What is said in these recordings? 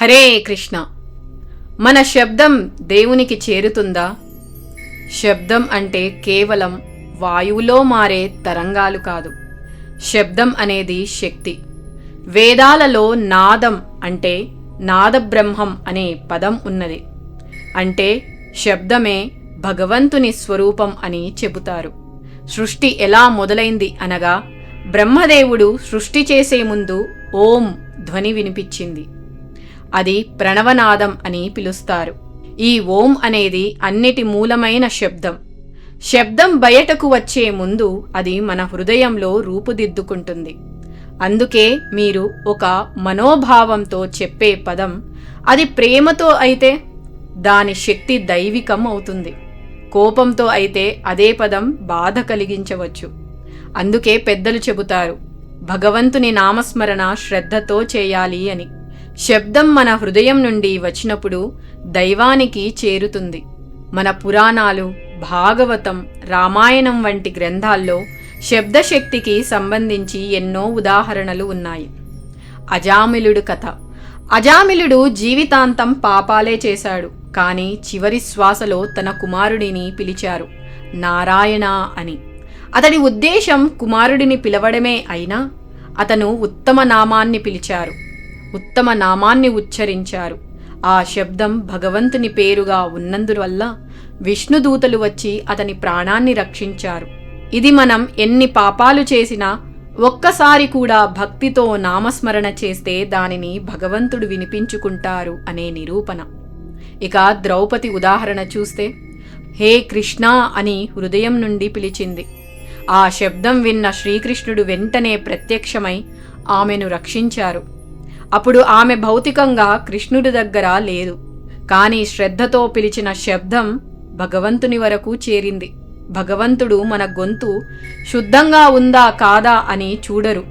హరే కృష్ణ. మన శబ్దం దేవునికి చేరుతుందా? శబ్దం అంటే కేవలం వాయువులో మారే తరంగాలు కాదు. శబ్దం అనేది శక్తి. వేదాలలో నాదం అంటే నాదబ్రహ్మం అనే పదం ఉన్నది. అంటే శబ్దమే భగవంతుని స్వరూపం అని చెబుతారు. సృష్టి ఎలా మొదలైంది అనగా బ్రహ్మదేవుడు సృష్టి చేసే ముందు ఓం ధ్వని వినిపించింది. అది ప్రణవనాదం అని పిలుస్తారు. ఈ ఓం అనేది అన్నిటి మూలమైన శబ్దం. శబ్దం బయటకు వచ్చే ముందు అది మన హృదయంలో రూపుదిద్దుకుంటుంది. అందుకే మీరు ఒక మనోభావంతో చెప్పే పదం అది ప్రేమతో అయితే దాని శక్తి దైవికం అవుతుంది. కోపంతో అయితే అదే పదం బాధ కలిగించవచ్చు. అందుకే పెద్దలు చెబుతారు భగవంతుని నామస్మరణ శ్రద్ధతో చేయాలి అని. శబ్దం మన హృదయం నుండి వచ్చినప్పుడు దైవానికి చేరుతుంది. మన పురాణాలు భాగవతం రామాయణం వంటి గ్రంథాల్లో శబ్దశక్తికి సంబంధించి ఎన్నో ఉదాహరణలు ఉన్నాయి. అజామిలుడు కథ. అజామిలుడు జీవితాంతం పాపాలే చేశాడు కానీ చివరి శ్వాసలో తన కుమారుడిని పిలిచారు నారాయణ అని. అతడి ఉద్దేశం కుమారుడిని పిలవడమే అయినా అతను ఉత్తమ నామాన్ని పిలిచారు. ఉత్తమ నామాన్ని ఉచ్చరించారు. ఆ శబ్దం భగవంతుని పేరుగా ఉన్నందువల్ల విష్ణుదూతలు వచ్చి అతని ప్రాణాన్ని రక్షించారు. ఇది మనం ఎన్ని పాపాలు చేసినా ఒక్కసారి కూడా భక్తితో నామస్మరణ చేస్తే దానిని భగవంతుడు వినిపించుకుంటారు అనే నిరూపణ. ఇక ద్రౌపది ఉదాహరణ చూస్తే హే కృష్ణ అని హృదయం నుండి పిలిచింది. ఆ శబ్దం విన్న శ్రీకృష్ణుడు వెంటనే ప్రత్యక్షమై ఆమెను రక్షించారు. అప్పుడు ఆమె భౌతికంగా కృష్ణుడి దగ్గర లేదు. కానీ శ్రద్ధతో పిలిచిన శబ్దం భగవంతుని వరకు చేరింది. భగవంతుడు మన గొంతు శుద్ధంగా ఉందా కాదా అని చూడరు.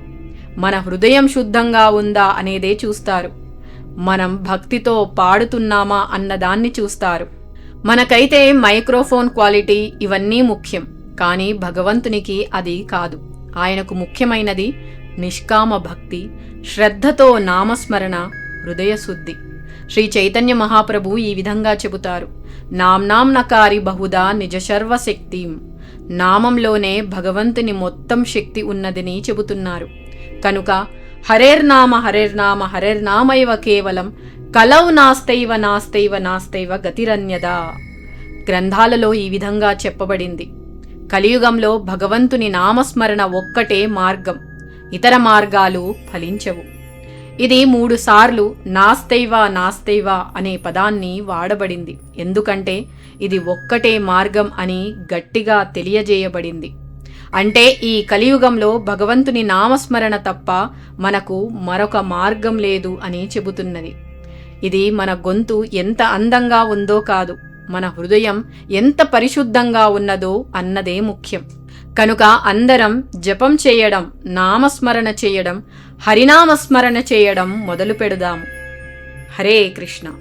మన హృదయం శుద్ధంగా ఉందా అనేదే చూస్తారు. మనం భక్తితో పాడుతున్నామా అన్నదాన్ని చూస్తారు. మనకైతే మైక్రోఫోన్ క్వాలిటీ ఇవన్నీ ముఖ్యం కానీ భగవంతునికి అది కాదు. ఆయనకు ముఖ్యమైనది నిష్కామ భక్తి శ్రద్ధతో నామస్మరణ హృదయశుద్ధి శ్రీ చైతన్య మహాప్రభు ఈ విధంగా చెబుతారు. నామ్నాం నకారి బహుదా నిజసర్వశక్తిం నామంలోనే భగవంతుని మొత్తం శక్తి ఉన్నదని చెబుతున్నారు. కనుక హరేర్నామ హరేర్నామ హరేర్నామైవ కేవలం కలౌ నాస్తైవ నాస్తైవ నాస్తైవ గతిరన్యదా. గ్రంథాలలో ఈ విధంగా చెప్పబడింది. కలియుగంలో భగవంతుని నామస్మరణ ఒక్కటే మార్గం. ఇతర మార్గాలు ఫలించవు. ఇది మూడుసార్లు నాస్తైవ నాస్తైవ అనే పదాన్ని వాడబడింది. ఎందుకంటే ఇది ఒక్కటే మార్గం అని గట్టిగా తెలియజేయబడింది. అంటే ఈ కలియుగంలో భగవంతుని నామస్మరణ తప్ప మనకు మరొక మార్గం లేదు అని చెబుతున్నది. ఇది మన గొంతు ఎంత అందంగా ఉందో కాదు మన హృదయం ఎంత పరిశుద్ధంగా ఉన్నదో అన్నదే ముఖ్యం. కనుక అందరం జపం చేయడం నామస్మరణ చేయడం హరినామస్మరణ చేయడం మొదలు పెడదాము. హరే కృష్ణ.